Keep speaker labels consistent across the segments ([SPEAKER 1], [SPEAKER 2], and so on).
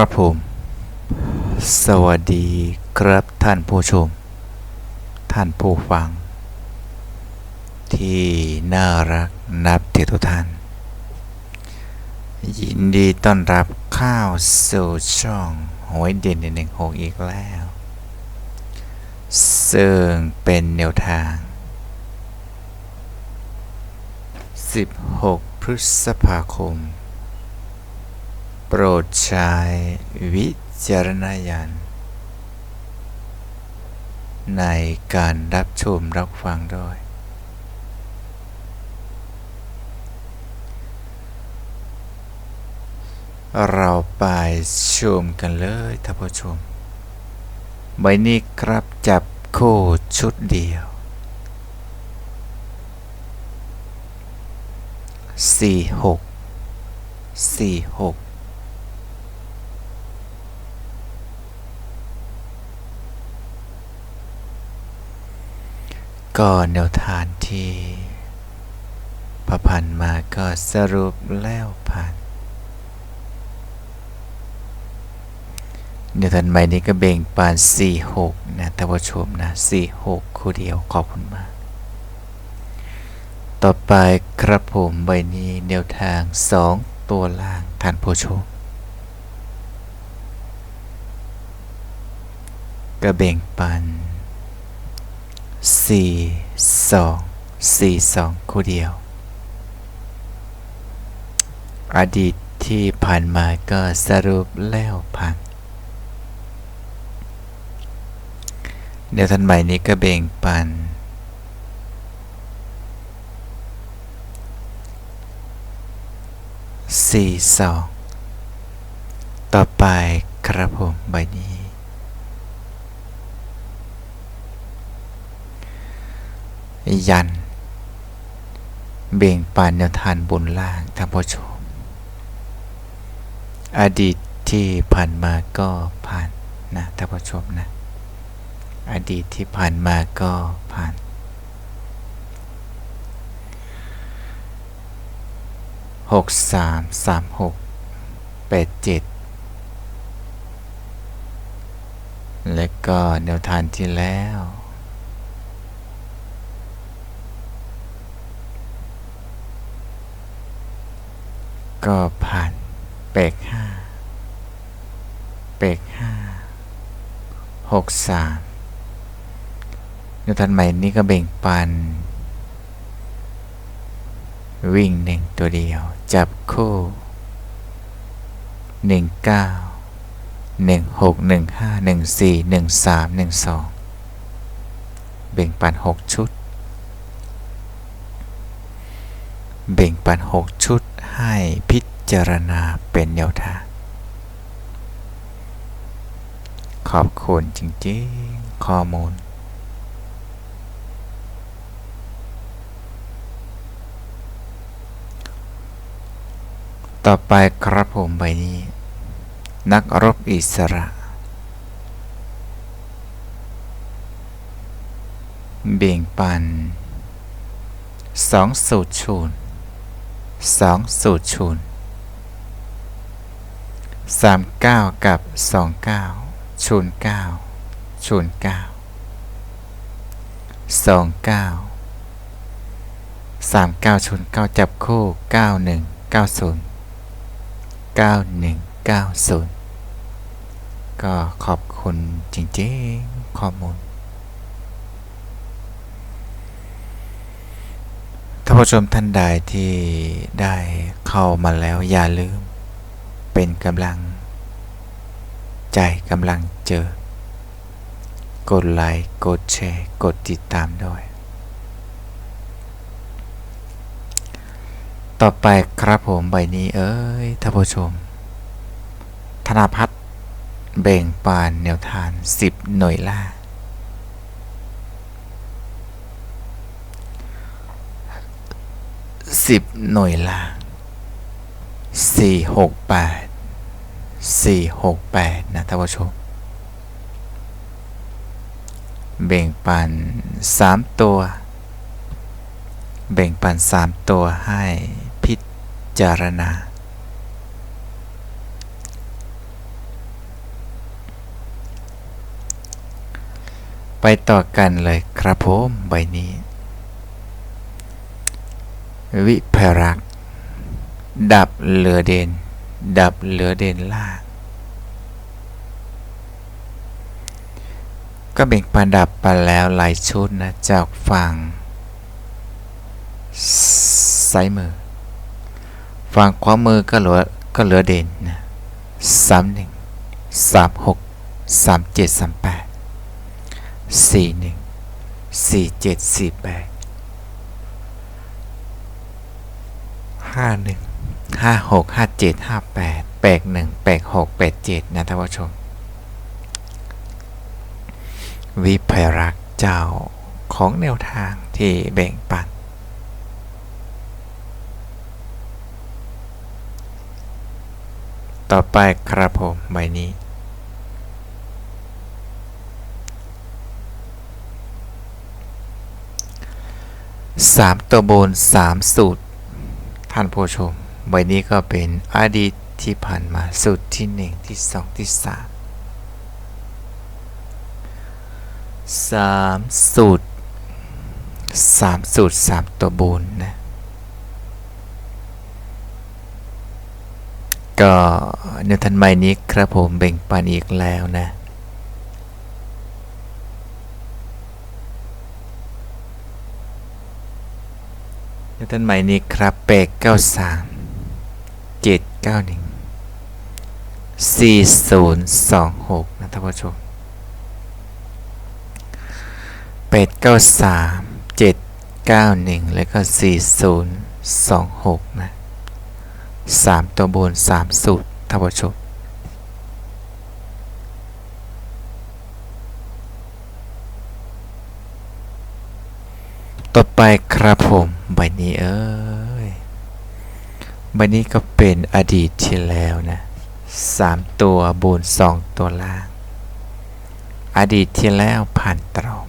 [SPEAKER 1] ครับผม สวัสดีครับท่านผู้ชม ท่านผู้ฟัง ที่น่ารักนับถือทุกท่าน ยินดีต้อนรับข้าวสู่ช่องหวยเด่นหนึ่งหกอีกแล้ว ซึ่งเป็นแนวทาง 16 พฤษภาคม โปรดใช้วิจารณญาณในการรับชมรับฟังด้วย เราไปชมกันเลยท่านผู้ชม ใบนี้ครับจับคู่ชุดเดียวสี่หกสี่หก ก็แนวทางที่พระพันมาก็สรุปแล้วผ่านแนวทางใหม่นี้ก็เบ่งปาน 46 นะท่านผู้ชมนะ 46 คู่เดียว ขอบคุณมาก ต่อไปครับผมใบนี้แนวทาง 2 ตัวล่างท่านผู้ชมก็เบ่งปัน 4 2 4 2คู่เดียว อดีตที่ผ่านมาก็สรุปแล้วผ่านแนวทันใหม่นี้ก็เบ่งปัน สี่สอง ต่อไปครับผมใบนี้ ยัน เบ่งปันแนวทานบนล่างท่านผู้ชม อดีตที่ผ่านมาก็ผ่านนะท่านผู้ชมนะ อดีตที่ผ่านมาก็ผ่านหกสามสามหกแปดเจ็ดและก็แนวทางที่แล้ว ก็ผ่านเปกห้าเปกห้าหกสามแนวทางใหม่นี้ก็เบ่งปัน วิ่งหนึ่งตัวเดียว จับคู่หนึ่งเก้าหนึ่งหกหนึ่งห้าหนึ่งสี่หนึ่งสามหนึ่งสองเบ่งปันหกชุด เบ่งปันหกชุด ให้พิจารณาเป็นแนวทาง ขอบคุณจริงๆ ข้อมูลต่อไปครับผมใบนี้ นักรบอิสระ เบ่งปันสองสูตรชูน สองสูตรชูนสามเก้ากับสองเก้าชูนเก้าชูนเก้าสองเก้าสามเก้าชูนเก้าจับคู่เก้าหนึ่งเก้าศูนย์เก้าหนึ่งเก็ขอบคุณจริงๆข้อมูล ท่านผู้ชมท่านใดที่ได้เข้ามาแล้วอย่าลืม เป็นกำลัง ใจกำลังเจอ กดไลค์กดแชร์กดติดตามด้วย ต่อไปครับผมใบนี้เอ้ยท่านผู้ชม ธนาพัฒน์เบ่งปานแนวทาน 10 หน่วยล่า 10 หน่วยล่าง468 468 นะท่านผู้ชม แบ่งปัน 3 ตัว แบ่งปัน 3 ตัวให้พิจารณาไปต่อกันเลยครับผมใบนี้ วิภรักษ์ดับเหลือเด่น ดับเหลือเด่นล่างก็เบ่งปันดับไปแล้วหลายชุดนะจากฝั่งซ้ายมือ ฝั่งขวามือก็เหลือก็เหลือเด่นนะสามหนึ่งสามหกสามเจ็ดสามแปดสี่หนึ่งสี่เจ็ดสี่แปด ห้าหนึ่งห้าหกห้าเจ็ดห้าแปดแปดหนึ่งแปดหกแปดเจ็ดนะท่านผู้ชม วิภัยรักษ์เจ้าของแนวทางที่แบ่งปันต่อไปครับผมใบนี้ สามตัวบนสามสูตร ท่านผู้ชม ใบนี้ก็เป็นอดีตที่ผ่านมาสูตรที่หนึ่งที่สองที่สามสามสูตรสามสูตรสามตัวบูนนะก็ในทันใหม่นี้ครับผมแบ่งปันอีกแล้วนะ ในทันใหม่นี้ครับแปดเก้าสามเจ็ดเก้าหนึ่งสี่ศูนย์สองหกนะท่านผู้ชมแปดเก้าสามเจ็ดเก้าหนึ่งแล้วก็สี่ศูนย์สองหกนะสามตัวบนสามสูตรท่านผู้ชม ต่อไปครับผมใบนี้เอ้ยใบนี้ก็เป็นอดีตที่แล้วนะสามตัวบนสองตัวล่าง อดีตที่แล้วผ่านตรง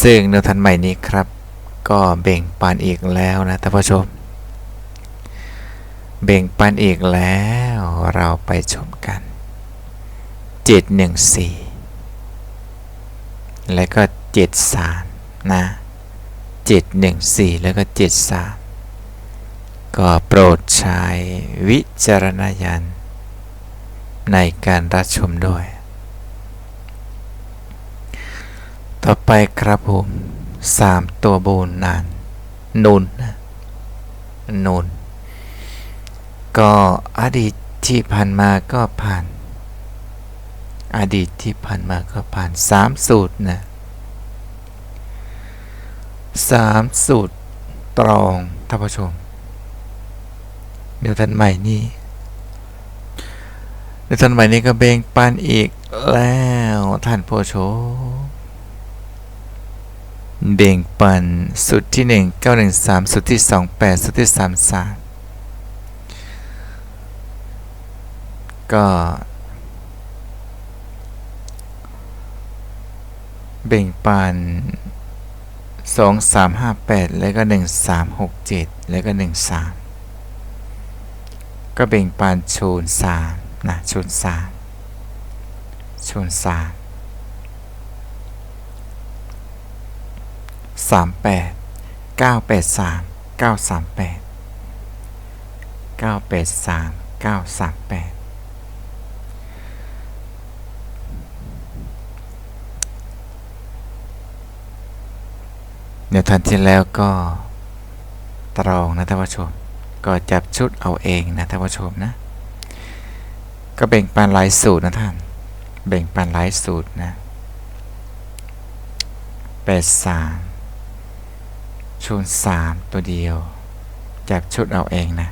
[SPEAKER 1] ซึ่งในทันใหม่นี้ครับ ก็เบ่งปันอีกแล้วนะท่านผู้ชม เบ่งปันอีกแล้วเราไปชมกัน 714 แล้วก็ 73 นะ 714 แล้วก็ 73 ก็โปรดใช้วิจารณญาณในการรับชมด้วย ต่อไปครับผมสามตัวบนนานนุนนะนุนก็อดีตที่ผ่านมาก็ผ่าน อดีตที่ผ่านมาก็ผ่านสามสูตรนะสามสูตรตรองท่านผู้ชมเดี๋ยวท่านใหม่นี้เดี๋ยวท่านใหม่นี้ก็เบ่งปันอีกแล้วท่านผู้ชมเบ่งปันสุดที่1 913สุดที่2 8สุดที่3 3ก็ เบ่งปัน2 3 5 8แปดแล้วก็1 3 6 7แล้วก็1 3ก็เบ่งปันชูน3นะชูน3ชูน3สามแปดเก้าแปดสามเก้าสามแปดเก้าแปดสามเก้าสามแปด เดี๋ยวทันที่แล้วก็ตรองนะท่านผู้ชม ก็จับชุดเอาเองนะท่านผู้ชมนะ ก็แบ่งปันหลายสูตรนะท่าน แบ่งปันหลายสูตรนะแปดสามชุด3ตัวเดียว จับชุดเอาเองนะ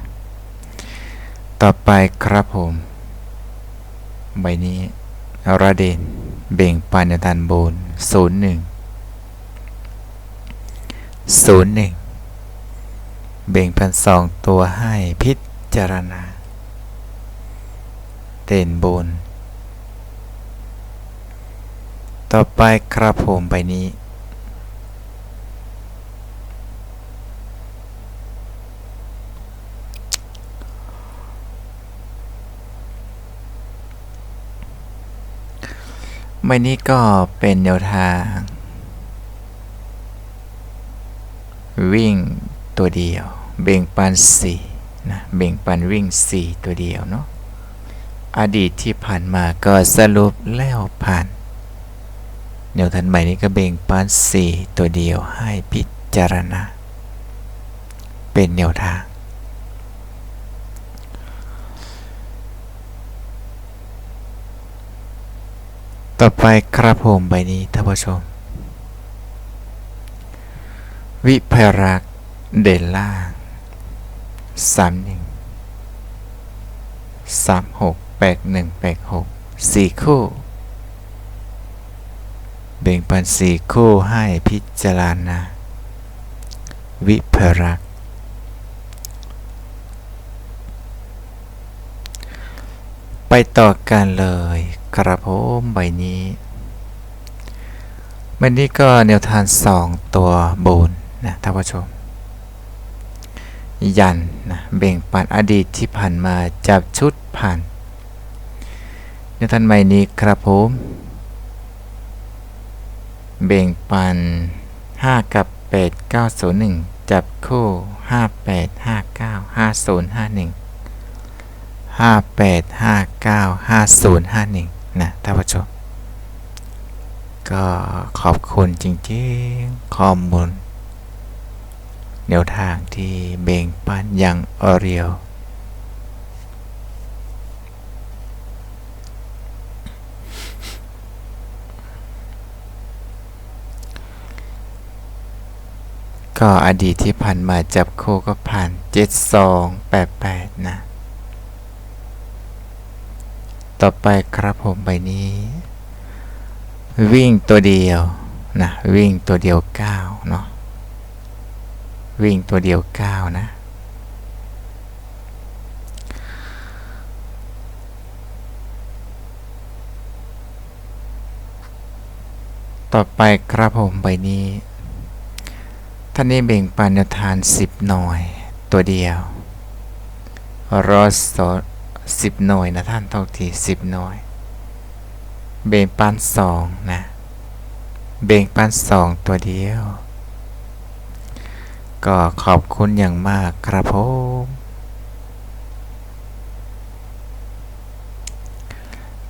[SPEAKER 1] ต่อไปครับผม ใบนี้ระเดนเบ่งปันในดันบนศูนย์หนึ่ง ศูนย์หนึ่งเบ่งพันสองตัวให้พิจารณาเต่นบน ต่อไปครับผมไปนี้ไม่นี้ก็เป็นแนวทาง วิ่งตัวเดียว เบ่งปันสี่นะเบ่งปันวิ่งสี่ตัวเดียวเนาะอดีตที่ผ่านมาก็สรุปแล้วผ่านแนวทางใหม่นี้ก็เบ่งปันสี่ตัวเดียวให้พิจารณา เป็นแนวทาง ต่อไปครับผมใบนี้ท่านผู้ชม วิภรักเด่นล่างสามหนึ่งสามหกแปดหนึ่งแปดหกสี่คู่ เบ่งปันสี่คู่ให้พิจารณา วิภรักไปต่อกันเลยกระผมใบนี้ วันนี้ก็แนวทางสองตัวบน นะท่านผู้ชม ยันนะเบ่งปันอดีตที่ผ่านมาจับชุดผ่านแนวทางใหม่นี้ครับผมเบ่งปัน 5 กับ 8 9 0 1 จับคู่ 5 8 5 9 5 0 5 1 5 8 5 9 5 0 5 1 นะท่านผู้ชม ก็ขอบคุณจริงๆ ข้อมูล แนวทางที่เบ่งปันอย่างอเรียว ก็อดีตที่ผ่านมาจับโคก็ผ่าน 7288 นะ ต่อไปครับผมใบนี้ วิ่งตัวเดียวนะ วิ่งตัวเดียว 9 เนาะ วิ่งตัวเดียว9นะ ต่อไปครับผมใบนี้ ท่านนี้เบ่งปันแนวทาน10หน่วยตัวเดียว รอสสิบหน่วยนะท่านท่าทีสิบหน่วย เบ่งปันสองนะ เบ่งปันสองตัวเดียว ก็ขอบคุณอย่างมากครับผม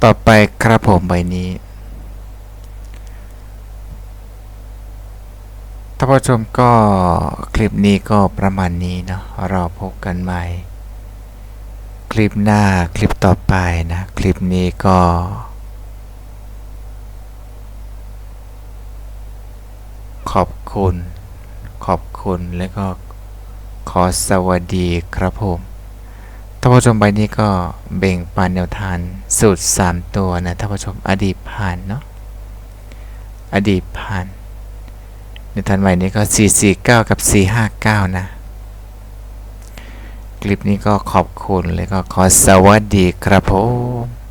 [SPEAKER 1] ต่อไปครับผมใบนี้ท่านผู้ชมก็คลิปนี้ก็ประมาณนี้เนาะเราพบกันใหม่ คลิปหน้าคลิปต่อไปนะ คลิปนี้ก็ ขอบคุณ ขอบคุณและก็ขอสวัสดีครับผมท่านผู้ชมใบนี้ก็เบ่งปันแนวทานสูตร 3 ตัวนะท่านผู้ชมอดีตผ่านเนาะอดีตผ่านในทันใหม่นี้ก็ 449 กับ 459 นะคลิปนี้ก็ขอบคุณและก็ขอสวัสดีครับผม